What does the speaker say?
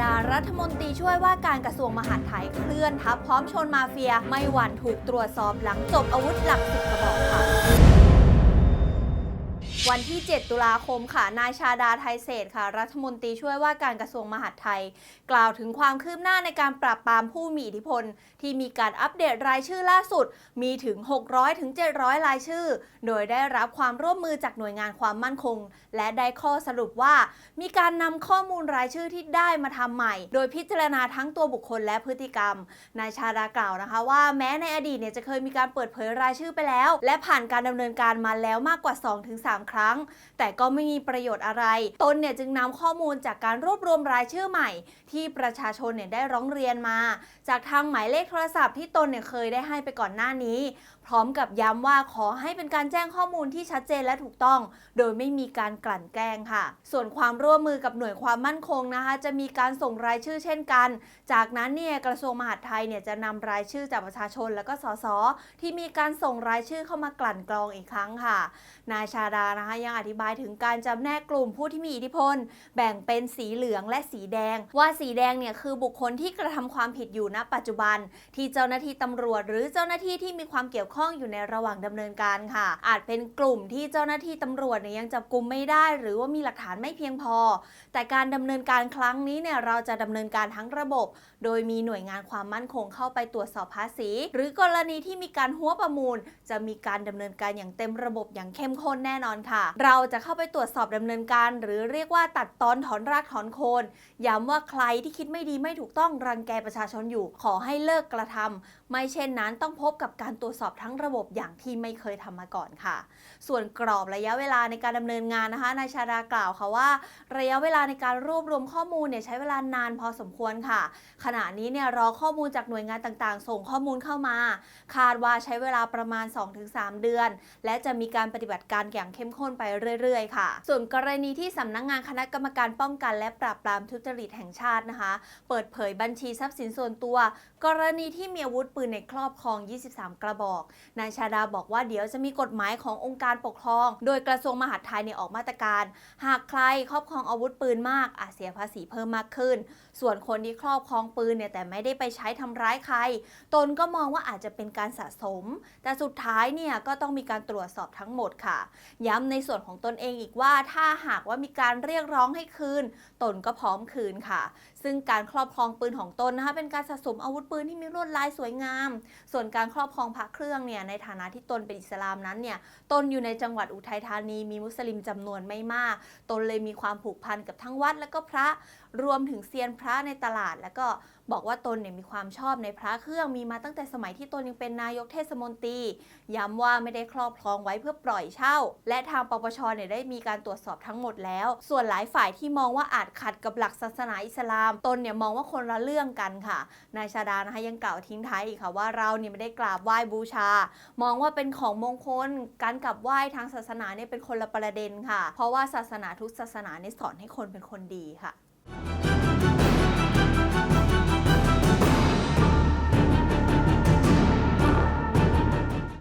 ดารัฐมนตรีช่วยว่าการกระทรวงมหาดไทยเคลื่อนทัพพร้อมชนมาเฟีย ไม่หวั่นถูกตรวจสอบหลังจบอาวุธหลักสิบกระบอกค่ะ วันที่ 7 ตุลาคมค่ะ นายชาดาไทยเศษค่ะ รัฐมนตรีช่วยว่าการกระทรวงมหาดไทย กล่าวถึงความคืบหน้าในการปราบปรามผู้มีอิทธิพล ที่มีการอัปเดตรายชื่อล่าสุด มีถึง 600ถึง700 รายชื่อ โดยได้รับความร่วมมือจากหน่วยงานความมั่นคง และได้ข้อสรุปว่า มีการนำข้อมูลรายชื่อที่ได้มาทำใหม่ โดยพิจารณาทั้งตัวบุคคลและพฤติกรรม นายชาดากล่าวนะคะ ว่าแม้ในอดีตเนี่ยจะเคยมีการเปิดเผยรายชื่อไปแล้ว และผ่านการดำเนินการมาแล้วมากกว่า 2-3ครั้ง แต่ก็ไม่มีประโยชน์อะไร ตนเนี่ยจึงนำข้อมูลจากการรวบรวมรายชื่อใหม่ ที่ประชาชนเนี่ยได้ร้องเรียนมา จากทางหมายเลขโทรศัพท์ที่ตนเนี่ยเคยได้ให้ไปก่อนหน้านี้ พร้อมกับย้ำว่าขอให้เป็นการแจ้งข้อมูลที่ชัดเจนและถูกต้อง โดยไม่มีการกลั่นแกล้งค่ะ ส่วนความร่วมมือกับหน่วยความมั่นคงนะคะ จะมีการส่งรายชื่อเช่นกัน จากนั้นเนี่ยกระทรวงมหาดไทยเนี่ยจะนำรายชื่อจากประชาชนแล้วก็สสที่มีการส่งรายชื่อเข้ามากลั่นกรองอีกครั้งค่ะ นายชาดานะคะยังอธิบายถึงการจำแนกกลุ่มผู้ที่มีอิทธิพล แบ่งเป็นสีเหลืองและสีแดง ว่าสีแดงเนี่ยคือบุคคลที่กระทำความผิดอยู่ณ ปัจจุบัน ที่เจ้าหน้าที่ตำรวจ หรือเจ้าหน้าที่ที่มีความเกี่ยวข้องอยู่ในระหว่างดำเนินการค่ะ อาจเป็นกลุ่มที่เจ้าหน้าที่ตำรวจเนี่ยยังจับกลุ่มไม่ได้ หรือว่ามีหลักฐานไม่เพียงพอ แต่การดำเนินการครั้งนี้เนี่ยเราจะดำเนินการทั้งระบบ โดยมีหน่วยงานความมั่นคงเข้าไปตรวจสอบภาษี หรือกรณีที่มีการหัวประมูล จะมีการดำเนินการอย่างเต็มระบบอย่างเข้มข้นแน่นอนค่ะเราจะเข้าไปตรวจสอบดำเนินการ หรือเรียกว่าตัดตอนถอนรากถอนโคนย้ำว่าใครที่คิดไม่ดีไม่ถูกต้องรังแกประชาชนอยู่ ขอให้เลิกกระทำไม่เช่นนั้นต้องพบกับการตรวจสอบทั้งระบบอย่างที่ไม่เคยทำมาก่อนค่ะ ส่วนกรอบระยะเวลาในการดำเนินงานนะคะนายชาดากล่าวค่ะว่า ระยะเวลาในการรวบรวมข้อมูลเนี่ยใช้เวลานานพอสมควรค่ะ ขณะนี้เนี่ยรอข้อมูลจากหน่วยงานต่างๆ ส่งข้อมูลเข้ามา คาดว่าใช้เวลาประมาณ 2-3 เดือน และจะมีการปฏิบัติการอย่างเข้มข้นไปเรื่อยๆ ค่ะ ส่วนกรณีที่สำนักงงานคณะกรรมการป้องกัน และปราบปรามทุจริตแห่งชาตินะคะ เปิดเผยบัญชีทรัพย์สินส่วนตัว กรณีที่มีอาวุธปืนในครอบครอง 23 กระบอก นายชาดาบอกว่าเดี๋ยวจะมีกฎหมายขององค์การปกครอง โดยกระทรวงมหาดไทยเนี่ยออกมาตรการ หากใครครอบครองอาวุธปืนมากอาจเสียภาษีเพิ่มมากขึ้น ส่วนคนที่ครอบครองปืนเนี่ยแต่ไม่ได้ไปใช้ทำร้ายใคร ตนก็มองว่าอาจจะเป็นการสะสม แต่สุดท้ายเนี่ยก็ต้องมีการตรวจสอบทั้งหมดค่ะ ย้ำในส่วนของตนเองอีกว่า ถ้าหากว่ามีการเรียกร้องให้คืน ตนก็พร้อมคืนค่ะ ซึ่งการครอบครองปืนของตนนะคะเป็นการสะสมอาวุธปืนที่มีลวดลายสวยงาม ส่วนการครอบครองพระเครื่องเนี่ยในฐานะที่ตนเป็นอิสลามนั้นเนี่ยตนอยู่ในจังหวัดอุทัยธานีมีมุสลิมจำนวนไม่มาก ตนเลยมีความผูกพันกับทั้งวัด และก็พระรวมถึงเซียนพระในตลาด แล้วก็บอกว่าตนเนี่ยมีความชอบในพระเครื่องมีมาตั้งแต่สมัยที่ตนยังเป็นนายกเทศมนตรีย้ำว่าไม่ได้ครอบครองไว้เพื่อปล่อยเช่า และทางปปชเนี่ยได้มีการตรวจสอบทั้งหมดแล้ว ส่วนหลายฝ่ายที่มองว่าอาจขัดกับหลักศาสนาอิสลาม ตนเนี่ยมองว่าคนละเรื่องกันค่ะ นายชาดานะคะยังกล่าวทิ้งท้ายอีกค่ะว่าเราเนี่ยไม่ได้กราบไหว้บูชา มองว่าเป็นของมงคล การกราบไหว้ทางศาสนาเนี่ยเป็นคนละประเด็นค่ะ เพราะว่าศาสนาทุกศาสนาเนี่ยสอนให้คนเป็นคนดีค่ะ